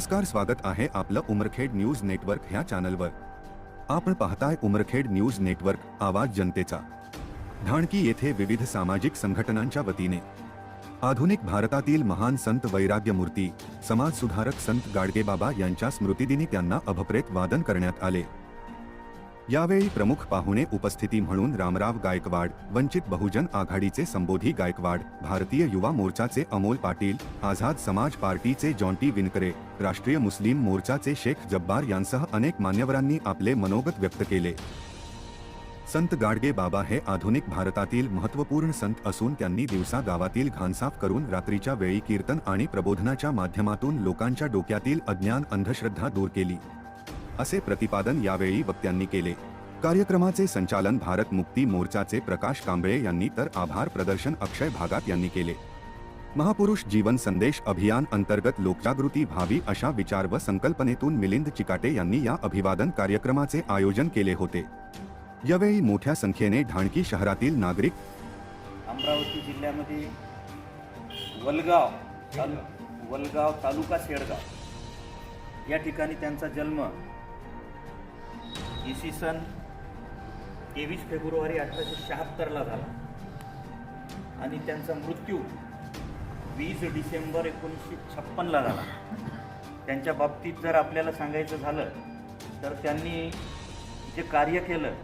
नमस्कार स्वागत आहे आपलं उमरखेड न्यूज नेटवर्क ह्या चॅनलवर. आपण पाहताय उमरखेड न्यूज नेटवर्क आवाज जनतेचा. ढाणकी येथे विविध सामाजिक संघटनांच्या वतीने. आधुनिक भारतातील महान संत वैराग्यमूर्ती समाजसुधारक संत गाडगेबाबा यांच्या स्मृतिदिनी त्यांना अभप्रेत वादन करण्यात आले. यावेळी प्रमुख पाहुणे उपस्थिती म्हणून रामराव गायकवाड वंचित बहुजन आघाडीचे संबोधी गायकवाड भारतीय युवा मोर्चाचे अमोल पाटील आझाद समाज पार्टीचे जॉन्टी विनकरे राष्ट्रीय मुस्लिम मोर्चाचे शेख जब्बार यांसह अनेक मान्यवरांनी आपले मनोगत व्यक्त केले. संत गाडगे बाबा हे आधुनिक भारतातील महत्त्वपूर्ण संत असून त्यांनी दिवसा गावातील घाणसाफ करून रात्रीच्या वेळी कीर्तन आणि प्रबोधनाच्या माध्यमातून लोकांच्या डोक्यातील अज्ञान अंधश्रद्धा दूर केली. असे प्रतिपादन यावेळी वक्त्यांनी केले. कार्यक्रमाचे संचालन भारत मुक्ती मोर्चाचे प्रकाश कांबळे यांनी तर आभार प्रदर्शन अक्षय भागात यांनी केले. महापुरुष जीवन संदेश अभियान अंतर्गत लोकजागृती व्हावी अशा विचार व संकल्पनेतून मिलिंद चिकाटे यांनी या अभिवादन कार्यक्रमाचे आयोजन केले होते. यावेळी मोठ्या संख्येने ढाणकी शहरातील नागरिक अमरावती जिल्ह्यामध्ये वलगाव तालु वलगाव तालुका शेडगाव. या ठिकाणी त्यांचा जन्म इसवी सन तेवीस फेब्रुवारी अठराशे शहात्तरला झाला. आणि त्यांचा मृत्यू वीस डिसेंबर एकोणीसशे छप्पनला झाला. त्यांच्या बाबतीत जर आपल्याला सांगायचं झालं तर त्यांनी जे कार्य केलं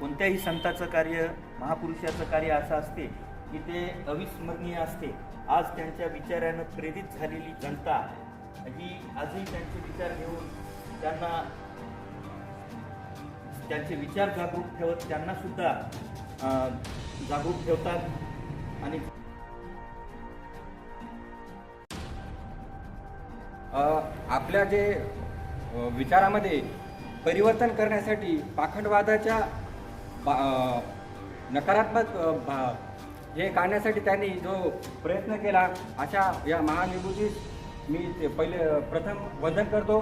कोणत्याही संताचं कार्य महापुरुषाचं कार्य असं असते की ते अविस्मरणीय असते. आज त्यांच्या विचारानं प्रेरित झालेली जनता ही आजही त्यांचे विचार घेऊन त्यांना त्यांचे विचार जागरूक ठेवत त्यांना सुद्धा जागरूक ठेवतात आणि आपल्या जे विचारामध्ये परिवर्तन करण्यासाठी पाखंडवादाच्या नकारात्मक भा- हे काढण्यासाठी त्यांनी जो प्रयत्न केला अशा या महान मी ते पहिले प्रथम वंदन करतो.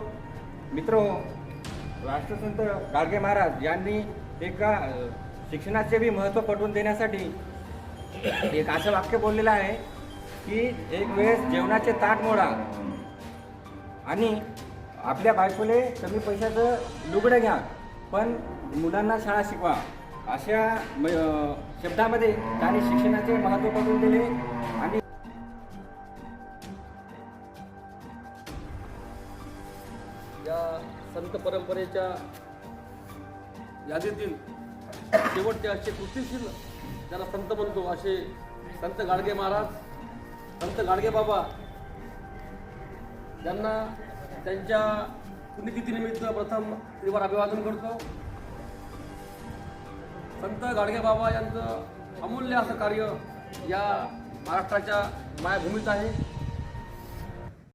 मित्र राष्ट्रसंत गाडगे महाराज यांनी एका शिक्षणाचे बी महत्त्व पटवून देण्यासाठी एक असं वाक्य बोललेलं आहे की एक वेळेस जेवणाचे ताट मोडा आणि आपल्या बायकोले कमी पैशाचं लुगडं घ्या पण मुलांना शाळा शिकवा. अशा म- शब्दामध्ये त्यांनी शिक्षणाचे महत्त्व पटवून दिले आणि या संत परंपरेच्या यादीतील शेवटचे असे कृतीशील ज्याला संत म्हणतो असे संत गाडगे महाराज संत गाडगे बाबा त्यांना त्यांच्या पुण्यतिथीनिमित्त प्रथम त्रिवार अभिवादन करतो. संत गाडगे बाबा यांचं अमूल्य असं कार्य या महाराष्ट्राच्या मायाभूमीत आहे.